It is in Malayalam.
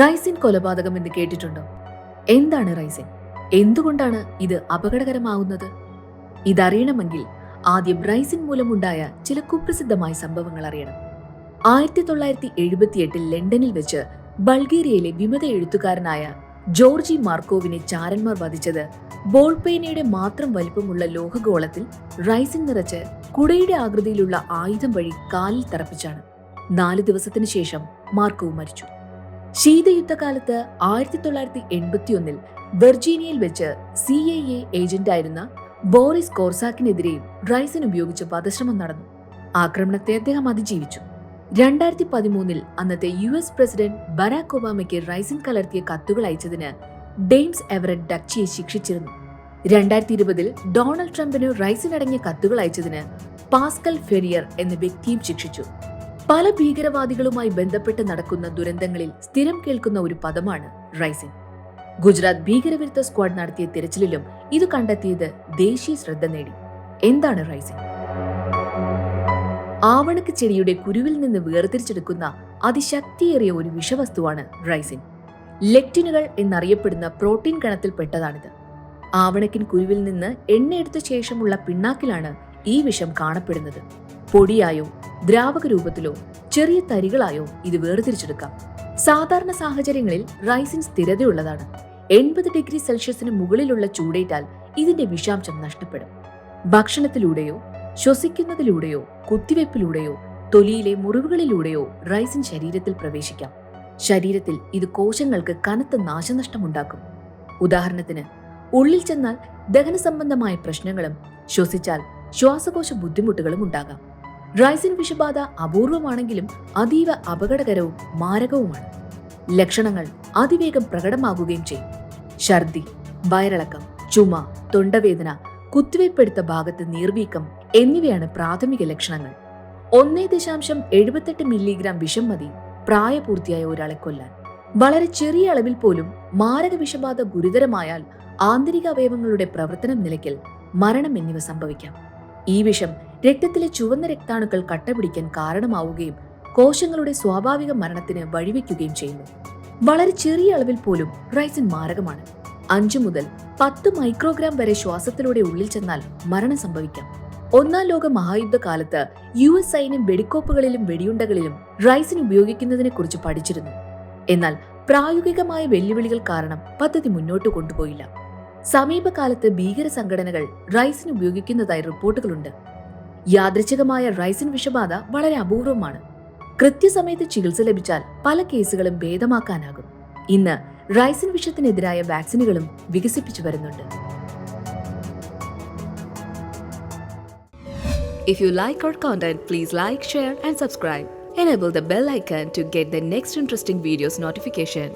റൈസിൻ കൊലപാതകം എന്ന് കേട്ടിട്ടുണ്ടോ? എന്താണ് റൈസിൻ? എന്തുകൊണ്ടാണ് ഇത് അപകടകരമാവുന്നത്? ഇതറിയണമെങ്കിൽ ആദ്യം റൈസിൻ മൂലമുണ്ടായ ചില കുപ്രസിദ്ധമായ സംഭവങ്ങൾ അറിയണം. ആയിരത്തി തൊള്ളായിരത്തി എഴുപത്തിയെട്ടിൽ ലണ്ടനിൽ വെച്ച് ബൾഗേറിയയിലെ വിമത എഴുത്തുകാരനായ ജോർജി മാർക്കോവിനെ ചാരന്മാർ വധിച്ചത് ബോൾപേനയുടെ മാത്രം വലിപ്പമുള്ള ലോഹഗോളത്തിൽ റൈസിൻ നിറച്ച് കുടയുടെ ആകൃതിയിലുള്ള ആയുധം വഴി കാലിൽ തറപ്പിച്ചാണ്. നാല് ദിവസത്തിനു ശേഷം മാർക്കോവ് മരിച്ചു. ശീതയുദ്ധകാലത്ത് ആയിരത്തി തൊള്ളായിരത്തി എൺപത്തിയൊന്നിൽ വെർജീനിയയിൽ വെച്ച് സി ഐ എ ഏജന്റായിരുന്ന ബോറിസ് കോർസാക്കിനെതിരെയും റൈസൻ ഉപയോഗിച്ച് വധശ്രമം നടന്നു. ആക്രമണത്തെ അദ്ദേഹം അതിജീവിച്ചു. രണ്ടായിരത്തി പതിമൂന്നിൽ അന്നത്തെ യു എസ് പ്രസിഡന്റ് ബരാക് ഒബാമയ്ക്ക് റൈസിൻ കലർത്തിയ കത്തുകൾ അയച്ചതിന് ഡെയിംസ് എവററ്റ് ഡക്ചിയെ ശിക്ഷിച്ചിരുന്നു. രണ്ടായിരത്തി ഇരുപതിൽ ഡൊണാൾഡ് ട്രംപിന് റൈസിൻ അടങ്ങിയ കത്തുകൾ അയച്ചതിന് പാസ്കൽ ഫെരിയർ എന്ന വ്യക്തിയും ശിക്ഷിച്ചു. പല ഭീകരവാദികളുമായി ബന്ധപ്പെട്ട് നടക്കുന്ന ദുരന്തങ്ങളിൽ സ്ഥിരം കേൾക്കുന്ന ഒരു പദമാണ് റൈസിംഗ്. ഗുജറാത്ത് ഭീകരവിരുദ്ധ സ്ക്വാഡ് നടത്തിയ തിരച്ചിലിലും ഇത് കണ്ടെത്തിയത് ദേശീയ ശ്രദ്ധ നേടി. എന്താണ് റൈസിംഗ്? ആവണക്ക് ചെടിയുടെ കുരുവിൽ നിന്ന് വേർതിരിച്ചെടുക്കുന്ന അതിശക്തിയേറിയ ഒരു വിഷവസ്തുവാണ് റൈസിൻ ലെക്റ്റിനുകൾ എന്നറിയപ്പെടുന്ന പ്രോട്ടീൻ കണത്തിൽപ്പെട്ടതാണിത് ആവണക്കിൻ കുരുവിൽ നിന്ന് എണ്ണയെടുത്ത ശേഷമുള്ള പിണ്ണാക്കിലാണ് ഈ വിഷം കാണപ്പെടുന്നത്. പൊടിയായോ ദ്രാവക രൂപത്തിലോ ചെറിയ തരികളായോ ഇത് വേർതിരിച്ചെടുക്കാം. സാധാരണ സാഹചര്യങ്ങളിൽ റൈസിൻ സ്ഥിരതയുള്ളതാണ്. എൺപത് ഡിഗ്രി സെൽഷ്യസിന് മുകളിലുള്ള ചൂടേറ്റാൽ ഇതിന്റെ വിഷാംശം നഷ്ടപ്പെടും. ഭക്ഷണത്തിലൂടെയോ ശ്വസിക്കുന്നതിലൂടെയോ കുത്തിവയ്പ്പിലൂടെയോ തൊലിയിലെ മുറിവുകളിലൂടെയോ റൈസിൻ ശരീരത്തിൽ പ്രവേശിക്കാം. ശരീരത്തിൽ ഇത് കോശങ്ങൾക്ക് കനത്ത നാശനഷ്ടമുണ്ടാക്കും. ഉദാഹരണത്തിന് ഉള്ളിൽ ചെന്നാൽ ദഹന സംബന്ധമായ പ്രശ്നങ്ങളും ശ്വസിച്ചാൽ ശ്വാസകോശ ബുദ്ധിമുട്ടുകളും ഉണ്ടാകാം. റൈസിൻ വിഷബാധ അപൂർവമാണെങ്കിലും അതീവ അപകടകരവും മാരകവുമാണ്. ലക്ഷണങ്ങൾ അതിവേഗം പ്രകടമാകുകയും ചെയ്യും. ഛർദി വയറിളക്കം ചുമ തൊണ്ടവേദന കുത്തിവയ്പ്പെടുത്ത ഭാഗത്ത് നീർവീക്കം എന്നിവയാണ് പ്രാഥമിക ലക്ഷണങ്ങൾ. ഒന്നേ ദശാംശം എഴുപത്തെട്ട് മില്ലിഗ്രാം വിഷം മതി. പ്രായപൂർത്തിയായ ഒരാളെ കൊല്ലാൻ. വളരെ ചെറിയ അളവിൽ പോലും മാരക വിഷബാധ ഗുരുതരമായാൽ ആന്തരിക അവയവങ്ങളുടെ പ്രവർത്തനം നിലയ്ക്കൽ മരണം എന്നിവ സംഭവിക്കാം. ഈ വിഷം രക്തത്തിലെ ചുവന്ന രക്താണുക്കൾ കട്ടപിടിക്കാൻ കാരണമാവുകയും കോശങ്ങളുടെ സ്വാഭാവിക മരണത്തിന് വഴിവെക്കുകയും ചെയ്യുന്നു. വളരെ ചെറിയ അളവിൽ പോലും റൈസിൻ മാരകമാണ്. അഞ്ചു മുതൽ പത്ത് മൈക്രോഗ്രാം വരെ ശ്വാസത്തിലൂടെ ഉള്ളിൽ ചെന്നാൽ മരണം സംഭവിക്കാം. ഒന്നാം ലോക മഹായുദ്ധ കാലത്ത് യു എസ് സൈന്യം വെടിക്കോപ്പുകളിലും വെടിയുണ്ടകളിലും റൈസിൻ ഉപയോഗിക്കുന്നതിനെ കുറിച്ച് പഠിച്ചിരുന്നു. എന്നാൽ പ്രായോഗികമായ വെല്ലുവിളികൾ കാരണം പദ്ധതി മുന്നോട്ട് കൊണ്ടുപോയില്ല. സമീപകാലത്ത് ഭീകര സംഘടനകൾ റൈസിൻ ഉപയോഗിക്കുന്നതായി റിപ്പോർട്ടുകളുണ്ട് യാദൃച്ഛികമായ റൈസിൻ വിഷബാധ വളരെ അപൂർവമാണ് കൃത്യസമയത്ത് ചികിത്സ ലഭിച്ചാൽ പല കേസുകളും ഭേദമാക്കാനാകും ഇന്ന് റൈസിൻ വിഷത്തിനെതിരായ വാക്സിനുകളും വികസിപ്പിച്ചു വരുന്നുണ്ട് If you like our content, please like, share, and subscribe. Enable the bell icon to get the next interesting videos notification.